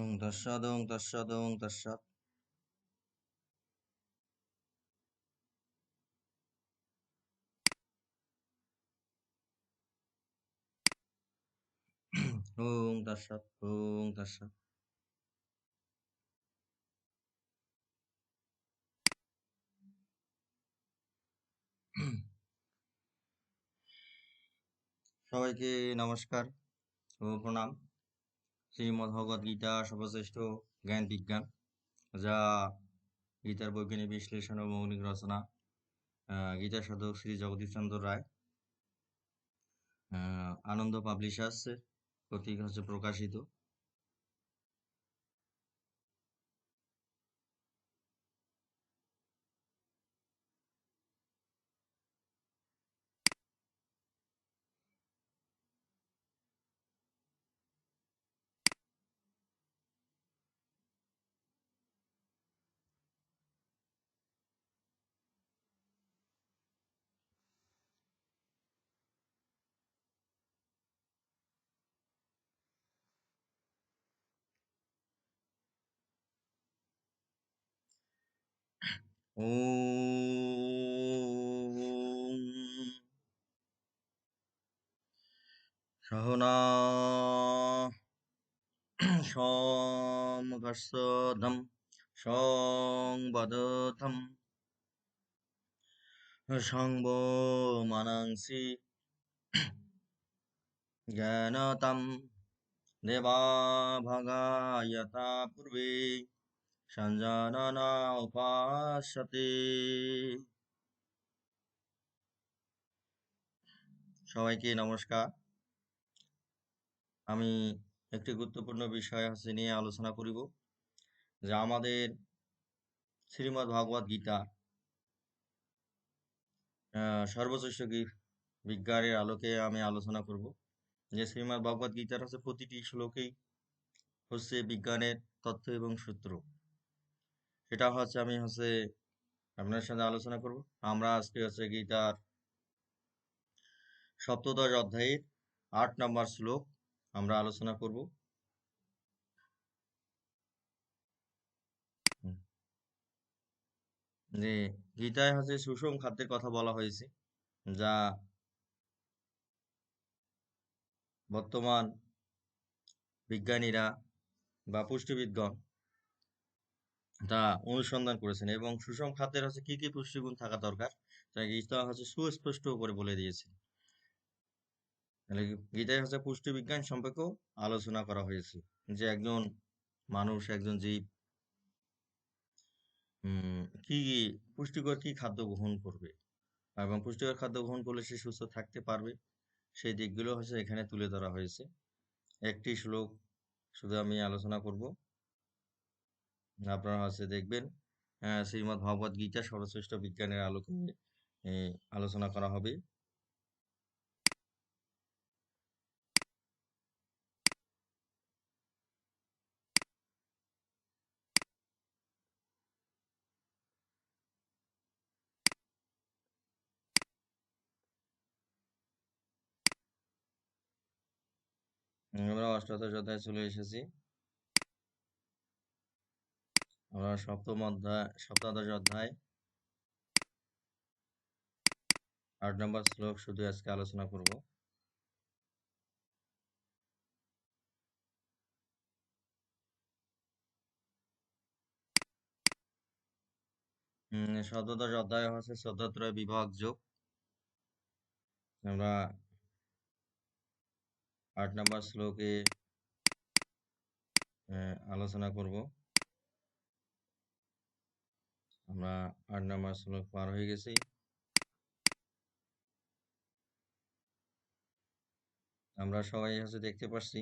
ওং তস্সদ ওং তস্সদ ওং তস্সদ ওং তস্সদ ওং তস্সদ সবাইকে নমস্কার ও প্রণাম। শ্রীমদ্ ভগবদ গীতা, সর্বশ্রেষ্ঠ জ্ঞান বিজ্ঞান, যা গীতার বৈজ্ঞানিক বিশ্লেষণ ও মৌলিক রচনা গীতা সাধক শ্রী জগদীশ চন্দ্র রায় আনন্দ পাবলিশার্স কর্তৃক হচ্ছে প্রকাশিত। সহনা সমগস্বধম সংবদথম সংব মানাংসি জ্ঞানতম দেবা ভগায়তা পূর্বে সঞ্জাননা উপাসতে সবাইকে নমস্কার। আমি একটি গুরুত্বপূর্ণ বিষয় হচ্ছে নিয়ে আলোচনা করিব, যে আমাদের শ্রীমদ্ ভগবদ গীতা সর্বশ্রেষ্ঠ বিজ্ঞানের আলোকে আমি আলোচনা করব। যে শ্রীমদ্ ভগবদ গীতার হচ্ছে প্রতিটি শ্লোকেই হচ্ছে বিজ্ঞানের তথ্য এবং সূত্র। সেটা হচ্ছে আমি হচ্ছে আপনার সাথে আলোচনা করব। আমরা আজকে হচ্ছে গীতার সপ্তদশ অধ্যায়ের আট নম্বর শ্লোক আমরা আলোচনা করব। যে গীতায় হচ্ছে সুষম খাদ্যের কথা বলা হয়েছে, যা বর্তমান বিজ্ঞানীরা বা পুষ্টিবিদগণ তা অনুসন্ধান করেছেন এবং সুষম খাদ্যের হচ্ছে কি কি পুষ্টিগুণ থাকা দরকার? গীতা হচ্ছে সুস্পষ্ট করে বলে দিয়েছে তাহলে গীতায় হচ্ছে পুষ্টি বিজ্ঞান সম্পর্কেও আলোচনা করা হয়েছে যে একজন মানুষ, একজন জীব কি পুষ্টিকর কি খাদ্য গ্রহণ করবে? এবং পুষ্টিকর খাদ্য গ্রহণ করলে সে সুস্থ থাকতে পারবে? সেই দিকগুলো হচ্ছে এখানে তুলে ধরা হয়েছে। একটি শ্লোক শুধু আমি আলোচনা করব। আপনারা হচ্ছে দেখবেন শ্রীমদ্ ভগবদ গীতা সর্বশ্রেষ্ঠ বিজ্ঞানের আলোকে আলোচনা করা হবে। আমরা অষ্টাদশ অধ্যায়ে চলে এসেছি। আমরা সপ্তম অধ্যায়, সপ্তাদশ অধ্যায়। আট নম্বর শ্লোক শুধু আজকে আলোচনা করব। সপ্তদশ অধ্যায় হচ্ছে চোদ্দত্রয় বিভাগ যোগ। আমরা আট নম্বর শ্লোকে আলোচনা করব। আমরা আট নম্বর শ্লোক পার হয়ে গেছি। আমরা সবাই হচ্ছে দেখতে পাচ্ছি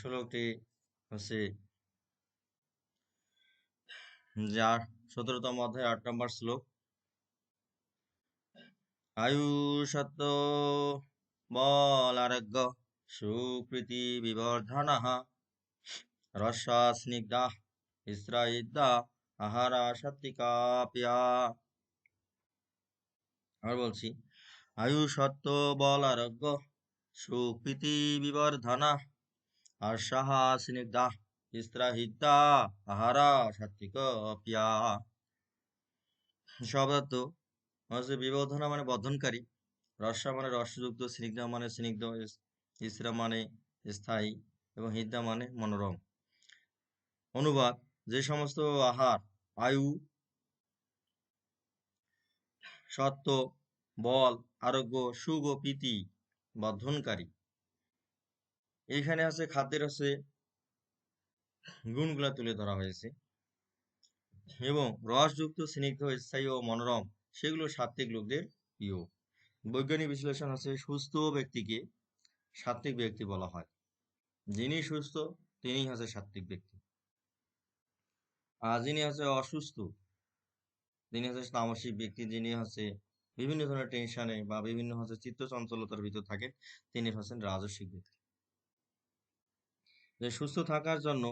শ্লোকটি হচ্ছে যা সতেরোতম অধ্যায় আট নম্বর শ্লোক। আয়ুষত্ব বল আরোগ্য সুকৃতি বিবর্ধনः রসা স্নিগ্ধা ইস্রাইদ্দা আহারা সাত্বিকা পিয়া আর বলছি আয়ু সত্য বল আরোগ্য প্রীতি বিবর্ধনা, আর সাহা স্নিগ্ধা স্ত্রাহিতা আহারা সাত্বিক পিয়া শব্দার্থ হচ্ছে বিবর্ধনা মানে বর্ধনকারী, রসা মানে রসযুক্ত, স্নিগ্ধ মানে স্নিগ্ধ, ইসরা মানে স্থায়ী এবং হিদ্দা মানে মনোরম। অনুবাদ, যে সমস্ত আহার, আয়ু সত্য বল, আরোগ্য, সুখ ও প্রীতি বর্ধনকারী। এইখানে আছে খাদ্যের আছে গুণগুলা তুলে ধরা হয়েছে এবং রসযুক্ত, স্নিগ্ধ, স্থায়ী ও মনোরম সেগুলো সাত্ত্বিক লোকদের প্রিয় বৈজ্ঞানিক বিশ্লেষণ আছে, সুস্থ ব্যক্তিকে সাত্ত্বিক ব্যক্তি বলা হয়। যিনি সুস্থ তিনি হচ্ছে সাত্ত্বিক ব্যক্তি। আর যিনি হচ্ছে অসুস্থ তিনি হচ্ছে তামসিক ব্যক্তি, যিনি হচ্ছে বিভিন্ন ধরনের টেনশনে বা বিভিন্ন হচ্ছে চিত্ত চঞ্চলতার ভিতর থাকে তিনি হচ্ছেন রাজস্বিক ব্যক্তি। যে সুস্থ থাকার জন্য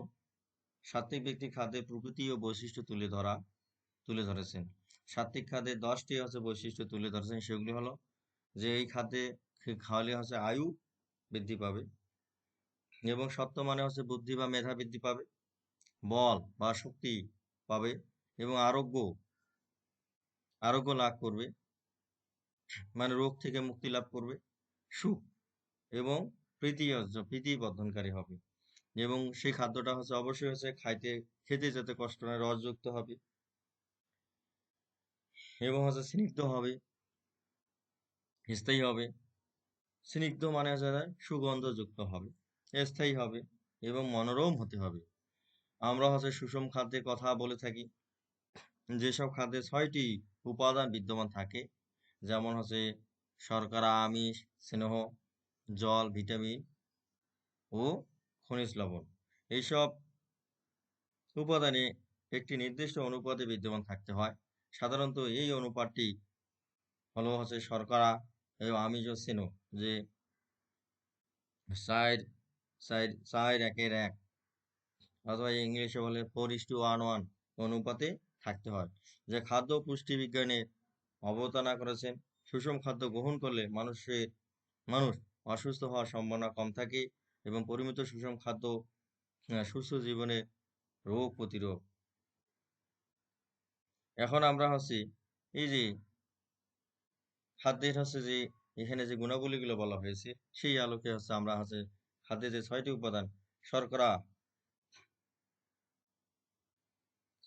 সাত্ত্বিক ব্যক্তি খাদ্যের প্রকৃতি ও বৈশিষ্ট্য তুলে ধরা, তুলে ধরেছেন। সাত্ত্বিক খাদ্যের দশটি হচ্ছে বৈশিষ্ট্য তুলে ধরেছেন, সেগুলি হলো যে এই খাদ্যে খাওয়ালে হচ্ছে আয়ু বৃদ্ধি পাবে এবং সত্য মানে হচ্ছে বুদ্ধি বা মেধা বৃদ্ধি পাবে, বল বা শক্তি পাবে এবং আরোগ্য আরোগ্য লাভ করবে মানে রোগ থেকে মুক্তি লাভ করবে, সুখ এবং প্রীতি প্রীতি বর্ধনকারী হবে এবং সেই খাদ্যটা হচ্ছে অবশ্যই হচ্ছে খাইতে, খেতে যাতে কষ্ট নয় রসযুক্ত হবে। এবং হচ্ছে স্নিগ্ধ হবে। স্থায়ী হবে। স্নিগ্ধ মানে হচ্ছে সুগন্ধযুক্ত হবে। স্থায়ী হবে এবং মনোরম হতে হবে। আমরা হচ্ছে সুষম খাদ্যের কথা বলে থাকি। যেসব খাদ্যে ছয়টি উপাদান বিদ্যমান থাকে, যেমন হচ্ছে শর্করা, আমিষ, স্নেহ, জল, ভিটামিন ও খনিজ লবণ। এইসব উপাদানে একটি নির্দিষ্ট অনুপাতে বিদ্যমান থাকতে হয়। সাধারণত এই অনুপাতটি হলো হচ্ছে শর্করা এবং আমিষ ও স্নেহ যে চার চার চার একের এক। অথবা ইংলিশে বলে four is to one one অনুপাতে থাকতে হয়। যে খাদ্য পুষ্টি বিজ্ঞানে অবতারণা করেছেন, সুষম খাদ্য গ্রহণ করলে মানুষের মানুষ অসুস্থ হওয়ার সম্ভাবনা কম থাকে এবং পরিমিত সুষম খাদ্য সুস্থ জীবনে রোগ প্রতিরোধ এখন আমরা হচ্ছি এই যে খাদ্যের হচ্ছে যে এখানে যে গুণাবলীগুলো বলা হয়েছে, সেই আলোকে হচ্ছে আমরা হচ্ছে খাদ্যের যে ছয়টি উপাদান, শর্করা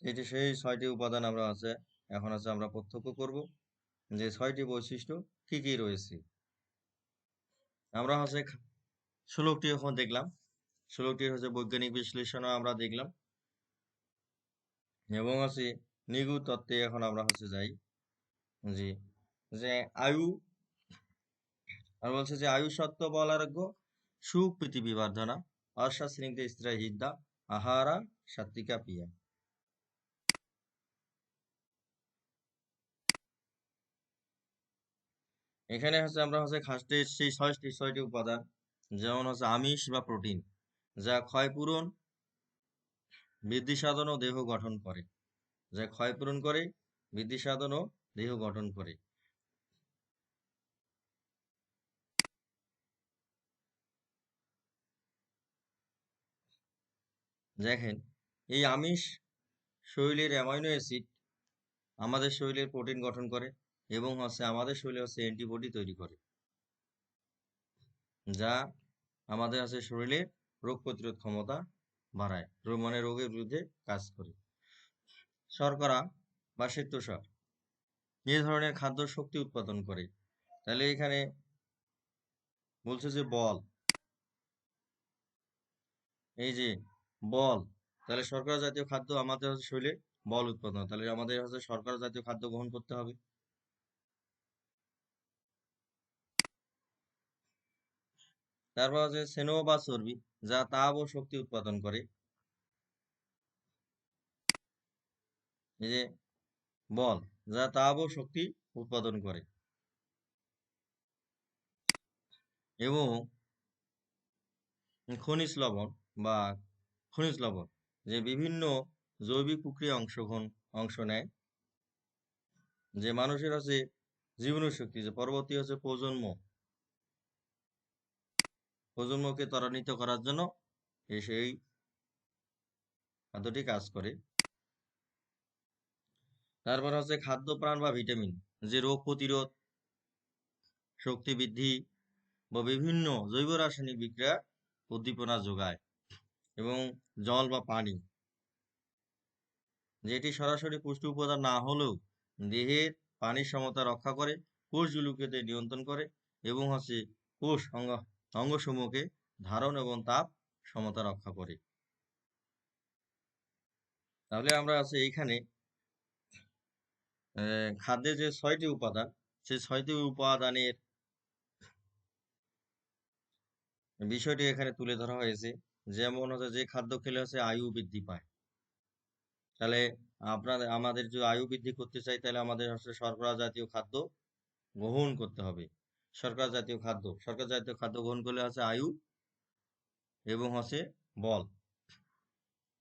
এটি সেই ছয়টি উপাদান আমরা আছে এখন আছে আমরা প্রত্যক্ষ করব। যে ছয়টি বৈশিষ্ট্য কি কি রয়েছে? আমরা হচ্ছে ষোলোটি এখন দেখলাম। ষোলোটি হচ্ছে বৈজ্ঞানিক বিশ্লেষণও আমরা দেখলাম। এবং হচ্ছে নিগু তত্ত্বে এখন আমরা হচ্ছে যাই। জি, যে আয়ু, আর বলছে যে আয়ু সত্য আরোগ্য, সুখ পৃথিবী বর্ধনা, অর্ষা স্ত্রী হিদ্দা আহারা সাত্বিকা পিয়া এখানে হচ্ছে আমরা হচ্ছে খাদ্যের সেই ছয়টি ছয়টি উপাদান, যেমন হচ্ছে আমিষ বা প্রোটিন, যা ক্ষয়পূরণ বৃদ্ধি সাধন ও দেহ গঠন করে। যা ক্ষয়পূরণ করে বৃদ্ধি সাধন ও দেহ গঠন করে। দেখেন, এই আমিষ শরীরের অ্যামাইনো অ্যাসিড আমাদের শরীরের প্রোটিন গঠন করে এবং হচ্ছে আমাদের শরীরে হচ্ছে অ্যান্টিবডি তৈরি করে, যা আমাদের হচ্ছে শরীরে রোগ প্রতিরোধ ক্ষমতা বাড়ায় মানে রোগের বিরুদ্ধে কাজ করে। শর্করা বা শ্বেতসার এই ধরনের খাদ্য শক্তি উৎপাদন করে। তাহলে এখানে বলছে যে বল। এই যে বল, তাহলে শর্করা জাতীয় খাদ্য আমাদের শরীরে বল উৎপাদন তাহলে আমাদের হচ্ছে শর্করা জাতীয় খাদ্য গ্রহণ করতে হবে। তারপর হচ্ছে স্নেহ বা চর্বি যা তাপ ও শক্তি উৎপাদন করে। এই যে বল, যা তাপ ও শক্তি উৎপাদন করে। এবং খনিজ লবণ বা খনিজ লবণ, যে বিভিন্ন জৈবিক প্রক্রিয়া অংশগ্রহণ, অংশ নেয়। যে মানুষের হচ্ছে জীবনের শক্তি, যে পরবর্তী হচ্ছে প্রজন্ম। প্রজন্মকে ত্বরান্বিত করার জন্য এ সেই খাদ্যটি কাজ করে। তারপর হচ্ছে খাদ্য প্রাণ বা ভিটামিন, যে রোগ প্রতিরোধ শক্তি বৃদ্ধি বা বিভিন্ন জৈব রাসায়নিক বিক্রিয়া উদ্দীপনা যোগায় এবং জল বা পানি, যেটি সরাসরি পুষ্টি উপাদান না হলেও দেহের পানির সমতা রক্ষা করে, কোষগুলোকে নিয়ন্ত্রণ করে এবং হচ্ছে কোষ অঙ্গ, অঙ্গসমূহকে ধারণ এবং তাপ সমতা রক্ষা করে। তাহলে আমরা আছে এইখানে। খাদ্যের যে ছয়টি উপাদান, সেই ছয়টি উপাদানের বিষয়টি এখানে তুলে ধরা হয়েছে। যেমন হচ্ছে যে খাদ্য খেলে হচ্ছে আয়ু বৃদ্ধি পায়। তাহলে আপনাদের আমাদের যদি আয়ু বৃদ্ধি করতে চাই, তাহলে আমাদের হচ্ছে শর্করা জাতীয় খাদ্য গ্রহণ করতে হবে। শর্করা জাতীয় খাদ্য, শর্করা জাতীয় খাদ্য গ্রহণ করলে হচ্ছে আয়ু এবং হচ্ছে বল,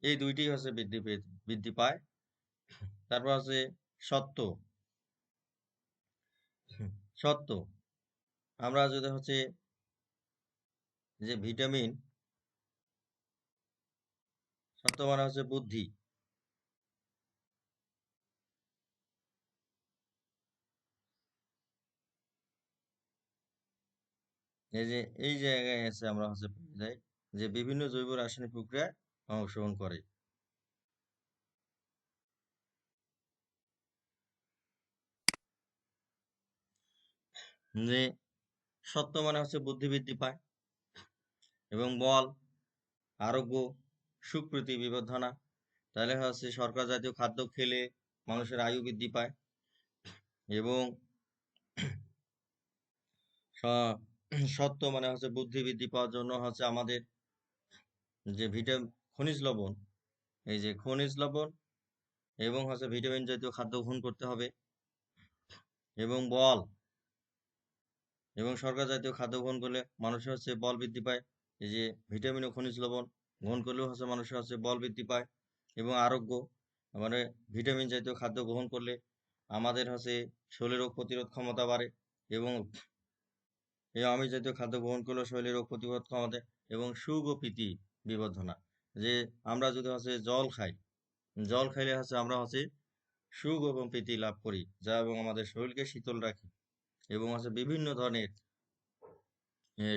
এই দুইটি হচ্ছে বৃদ্ধি বৃদ্ধি পায়। তারপর হচ্ছে সত্য। সত্য। আমরা যদি হচ্ছে যে ভিটামিন সত্য মানে হচ্ছে বুদ্ধি। এই যে এই জায়গায় এসে আমরা হচ্ছে পেয়ে যাই যে বিভিন্ন জৈব রাসায়নিক প্রক্রিয়ায় অংশগ্রহণ করে। যে সত্য মানে হচ্ছে বুদ্ধি বৃদ্ধি পায় এবং বল, আরোগ্য সুপ্রীতি বিবর্ধনা, তাহলে হচ্ছে শর্করা জাতীয় খাদ্য খেলে মানুষের আয়ু বৃদ্ধি পায় এবং সত্য মানে হচ্ছে বুদ্ধি বৃদ্ধি পাওয়ার জন্য হচ্ছে আমাদের যে ভিটামিন খনিজ লবণ, এই যে খনিজ লবণ এবং হচ্ছে ভিটামিন জাতীয় খাদ্য গ্রহণ করতে হবে এবং বল এবং শর্করা জাতীয় খাদ্য গ্রহণ করলে মানুষের হচ্ছে বল বৃদ্ধি পায়। এই যে ভিটামিন ও খনিজ লবণ গ্রহণ করলেও হচ্ছে মানুষের হচ্ছে বল বৃদ্ধি পায় এবং আরোগ্য। মানে ভিটামিন জাতীয় খাদ্য গ্রহণ করলে আমাদের হচ্ছে শরীর রোগ প্রতিরোধ ক্ষমতা বাড়ে এবং এই আমিষ জাতীয় খাদ্য গ্রহণ করলে শরীরের রোগ প্রতিরোধ ক্ষমতা এবং সুখ ও প্রীতি বিবর্ধনা। যে আমরা যদি হচ্ছে জল খাই, জল খাইলে হচ্ছে আমরা হচ্ছে সুখ এবং প্রীতি লাভ করি, যা এবং আমাদের শরীরকে শীতল রাখে। এবং হচ্ছে বিভিন্ন ধরনের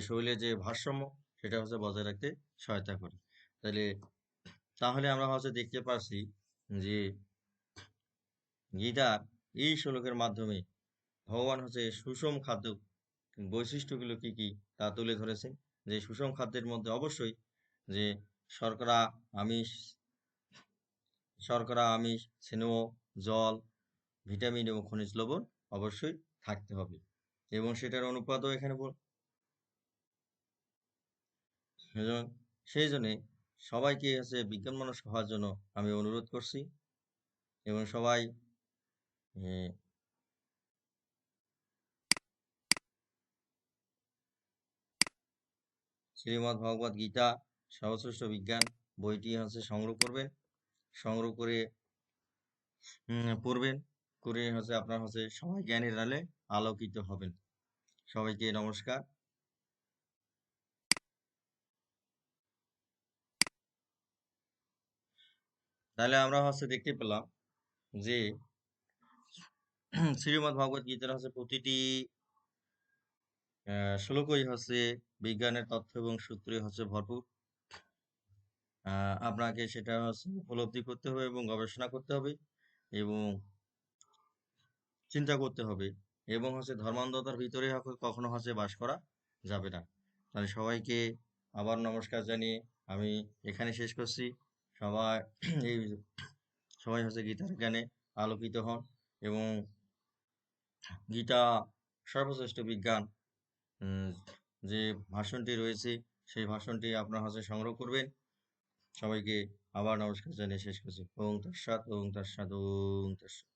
শরীরের যে ভারসাম্য, সেটা হচ্ছে বজায় রাখতে সহায়তা করে। তাহলে তাহলে আমরা হচ্ছে দেখতে পাচ্ছি যে গীতার এই শ্লোকের মাধ্যমে ভগবান হচ্ছে সুষম খাদ্য বৈশিষ্ট্যগুলো কি কি তা তুলে ধরেছেন? যে সুষম খাদ্যের মধ্যে অবশ্যই যে শর্করা, আমিষ শর্করা, আমিষ, স্নেহ, জল, ভিটামিন এবং খনিজ লবণ অবশ্যই থাকতে হবে। এবং সেটার অনুপাতও এখানে বল সেই জন্যে সবাইকে হচ্ছে বিজ্ঞান মানুষ হওয়ার জন্য আমি অনুরোধ করছি। এবং সবাই শ্রীমৎ ভগবত গীতা, সর্বশ্রেষ্ঠ বিজ্ঞান বইটি হচ্ছে সংগ্রহ করবেন সংগ্রহ করে পড়বেন। করে হচ্ছে আপনার হচ্ছে সবাই জ্ঞানের আলে আলোকিত হবেন। সবাইকে নমস্কার। তাহলে আমরা হচ্ছে দেখতে পেলাম যে শ্রীমৎ ভগবত গীতার হচ্ছে প্রতিটি শ্লোকই হচ্ছে বিজ্ঞানের তথ্য এবং সূত্রে হচ্ছে ভরপুর। আপনাকে সেটা হচ্ছে উপলব্ধি করতে হবে এবং গবেষণা করতে হবে এবং চিন্তা করতে হবে। এবং হচ্ছে ধর্মান্ধতার ভিতরে হোক কখনো হচ্ছে বাস করা যাবে না। তাহলে সবাইকে আবার নমস্কার জানিয়ে আমি এখানে শেষ করছি। সবাই এই সবাই হচ্ছে গীতার জ্ঞানে আলোকিত হন এবং গীতা সর্বশ্রেষ্ঠ বিজ্ঞান যে ভাষণটি রয়েছে সেই ভাষণটি আপনার হচ্ছে সংগ্রহ করবেন। সবাইকে আবার নমস্কার জানিয়ে শেষ করছি। ওং তৎসাৎ ওং তৎসাৎ ওং তৎসাৎ।